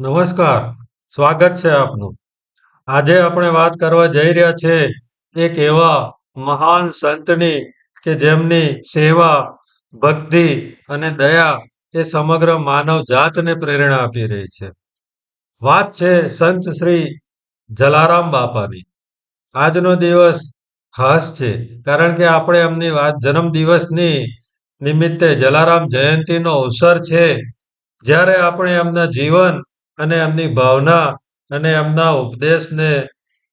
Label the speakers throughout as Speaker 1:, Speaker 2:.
Speaker 1: નમસ્કાર, સ્વાગત છે આપનું. આજે આપણે વાત કરવા જઈ રહ્યા છે એક એવા મહાન સંતની કે જેમની સેવા, ભક્તિ અને દયા એ સમગ્ર માનવ જાતને પ્રેરણા આપી રહી છે. વાત છે સંત શ્રી જલારામ બાપાની. આજનો દિવસ ખાસ છે, કારણ કે આપણે એમની વાત જન્મ દિવસની નિમિત્તે જલારામ જયંતીનો અવસર છે, જ્યારે આપણે એમના જીવન અને એમની ભાવના અને એમના ઉપદેશને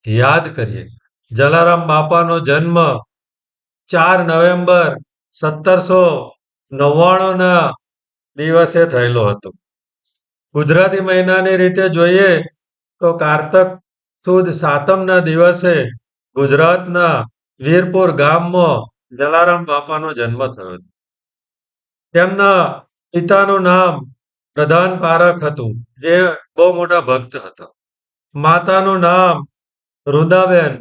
Speaker 1: યાદ કરીએ. જલારામ બાપાનો જન્મ ચાર નવેમ્બર સત્તરસો નવ્વાણુંના દિવસે થયેલો હતો. ગુજરાતી મહિનાની રીતે જોઈએ તો કારતક સુદ સાતમના દિવસે ગુજરાતના વીરપુર ગામમાં જલારામ બાપાનો જન્મ થયો તેમના પિતાનું નામ પ્રધાન પારખ હતું, જે બહુ મોટા ભક્ત હતા. માતાનું નામ વૃંદાબેન,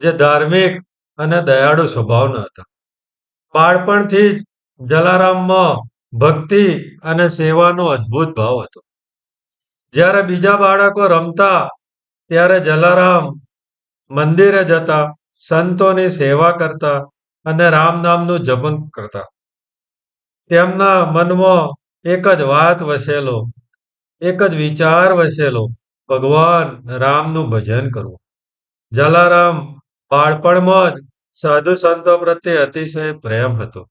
Speaker 1: જે ધાર્મિક અને દયાળુ સ્વભાવના હતા. બાળપણથી જ જલારામમાં ભક્તિ અને સેવાનો અદ્ભુત ભાવ હતો. જ્યારે બીજા બાળકો રમતા, ત્યારે જલારામ મંદિરે જતા, સંતોની સેવા કરતા અને રામ નામનું જપન કરતા. તેમના મનમાં એક જ વાત વસેલો, એક જ વિચાર વસેલો, ભગવાન રામનું ભજન કરવું. જલારામ, બાળપણમાં જ સાધુ સંતો પ્રત્યે અતિશય પ્રેમ હતો.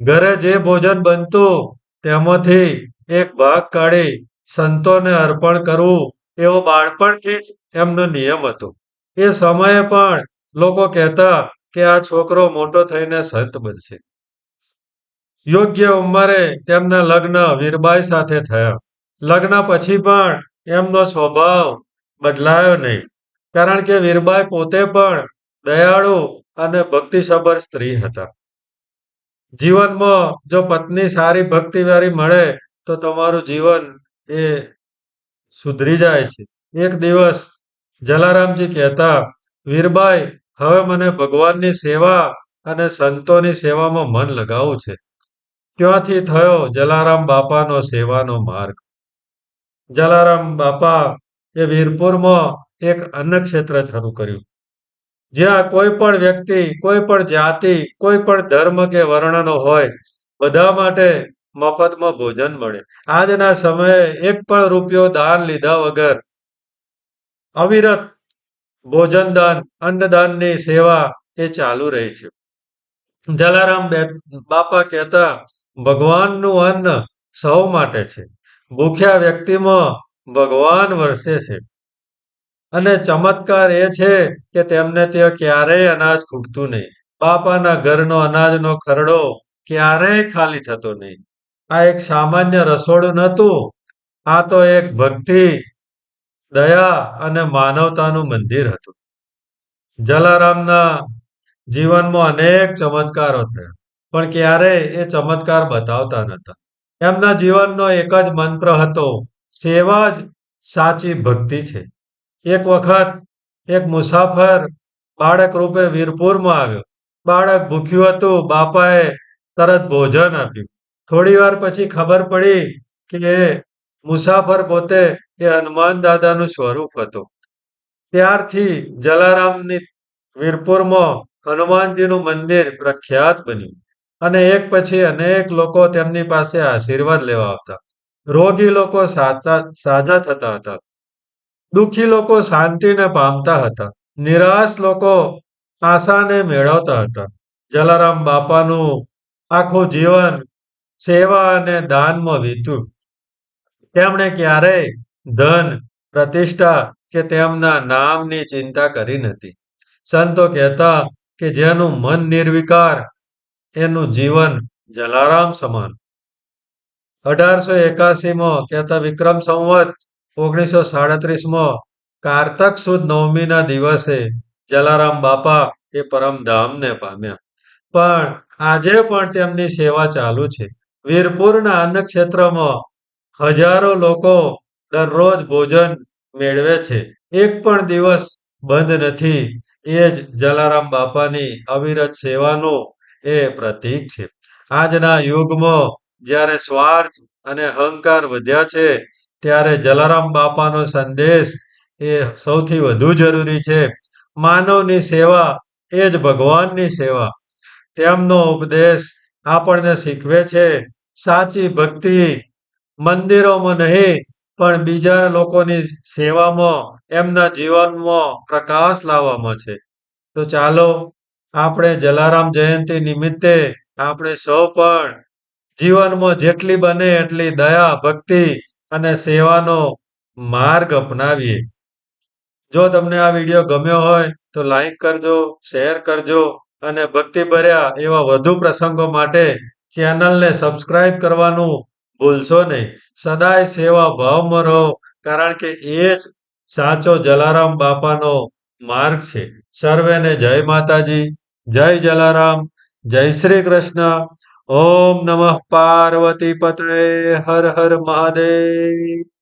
Speaker 1: ઘરે જે ભોજન બનતું, તેમાંથી એક ભાગ કાઢી સંતોને અર્પણ કરવું, એવો બાળપણથી જ એમનો નિયમ હતો. એ સમયે પણ લોકો કહેતા કે આ છોકરો મોટો થઈને સંત બનશે. યોગ્ય ઉંમરે તેમના લગ્ન વીરબાઈ સાથે થયા. લગ્ન પછી પણ એમનો સ્વભાવ બદલાયો નહીં, કારણ કે વીરબાઈ પોતે પણ દયાળુ અને ભક્તિસભર સ્ત્રી હતા. જીવનમાં જો પત્ની સારી ભક્તિવારી મળે, તો તમારું જીવન એ સુધરી જાય છે. એક દિવસ જલારામજી કહેતા, વીરબાઈ, હવે મને ભગવાનની સેવા અને સંતોની સેવામાં મન લગાવવું છે. ત્યાંથી થયો જલારામ બાપાનો સેવાનો માર્ગ. જલારામ બાપા એ વીરપુરમાં એક અન્ન ક્ષેત્ર શરૂ કર્યું. જ્યાં કોઈ પણ વ્યક્તિ, કોઈ પણ જાતિ, કોઈ પણ ધર્મ કે વર્ણનો હોય, બધા માટે મફતમાં ભોજન મળે. આજના સમયે એક પણ રૂપિયો દાન લીધા વગર અવિરત ભોજન દાન અન્નદાનની સેવા એ ચાલુ રહી છે. જલારામ બાપા કહેતા ભગવાનનું અન્ન સૌ માટે છે. ભૂખ્યા વ્યક્તિમાં ભગવાન વરસે છે. અને ચમત્કાર એ છે કે તેમને ત્યાં ક્યારેય અનાજ ખૂટતું નહીં. બાપાના ઘરનો અનાજનો ખરડો ક્યારેય ખાલી થતો નહીં. આ એક સામાન્ય રસોડું નહોતું. આ તો એક ભક્તિ, દયા અને માનવતાનું મંદિર હતું. જલારામના જીવનમાં અનેક ચમત્કારો થયા. પણ ક્યારેય એ ચમત્કાર બતાવતા નહોતા. એમના જીવનનો એક જ મંત્ર હતો, સેવા જ સાચી ભક્તિ છે. એક વખત એક મુસાફર બાળક રૂપે વીરપુરમાં આવ્યો. બાળક ભૂખ્યું હતું, બાપાએ તરત ભોજન આપ્યું. થોડી વાર પછી ખબર પડી કે એ મુસાફર પોતે એ હનુમાન દાદાનું સ્વરૂપ હતું. ત્યારથી જલારામની વીરપુરમાં હનુમાનજીનું મંદિર પ્રખ્યાત બન્યું. અને એક પછી અનેક લોકો તેમની પાસે આશીર્વાદ લેવા આવતા. રોગી લોકો સાજા થતા હતા. દુઃખી લોકો શાંતિને પામતા હતા. નિરાશ લોકો આશાને મેળવતા હતા. જલારામ બાપાનું આખું જીવન સેવા અને દાનમાં વીત્યું. તેમણે ક્યારેય ધન, પ્રતિષ્ઠા કે તેમના નામની ચિંતા કરી નથી. સંતો કહેતા કે જેનું મન નિર્વિકાર એનું જીવન જલારામ સમાન. અઢારસો એકાસીમાં કહેતા વિક્રમ સંવત, ઓગણીસો સાડત્રીસમાં કારતક સુદ નવમીના દિવસે જલારામ બાપા એ પરમધામને પામ્યા. પણ આજે પણ તેમની સેવા ચાલુ છે. વીરપુરના અન્ન ક્ષેત્રમાં હજારો લોકો દરરોજ ભોજન મેળવે છે. એક પણ દિવસ બંધ નથી. એ જ જલારામ બાપાની અવિરત સેવાનું એ પ્રતીક છે. આજના યુગમાં જ્યારે સ્વાર્થ અને અહંકાર વધ્યા છે, ત્યારે જલારામ બાપાનો સંદેશ એ સૌથી વધુ જરૂરી છે. માનવની સેવા એ જ ભગવાનની સેવા. તેમનો ઉપદેશ આપણને શીખવે છે, સાચી ભક્તિ મંદિરોમાં નહીં, પણ બીજા લોકોની સેવામાં, એમના જીવનમાં પ્રકાશ લાવવામાં છે. તો ચાલો આપણે જલારામ જયંતિ નિમિત્તે આપણે સૌ પણ જીવનમાં જેટલી બને એટલી દયા, ભક્તિ અને સેવાનો માર્ગ અપનાવીએ. જો તમને આ વીડિયો ગમ્યો હોય તો લાઈક કરજો, શેર કરજો અને ભક્તિ ભર્યા એવા વધુ પ્રસંગો માટે ચેનલને સબસ્ક્રાઇબ કરવાનું ભૂલશો નહીં. સદાય સેવા ભાવમાં રહો, કારણ કે એ જ સાચો જલારામ બાપાનો માર્ગ છે. સર્વેને જય માતાજી. જય જલારામ જય શ્રી કૃષ્ણ. ઓમ નમઃ પાર્વતી પતય હર હર મહાદેવ.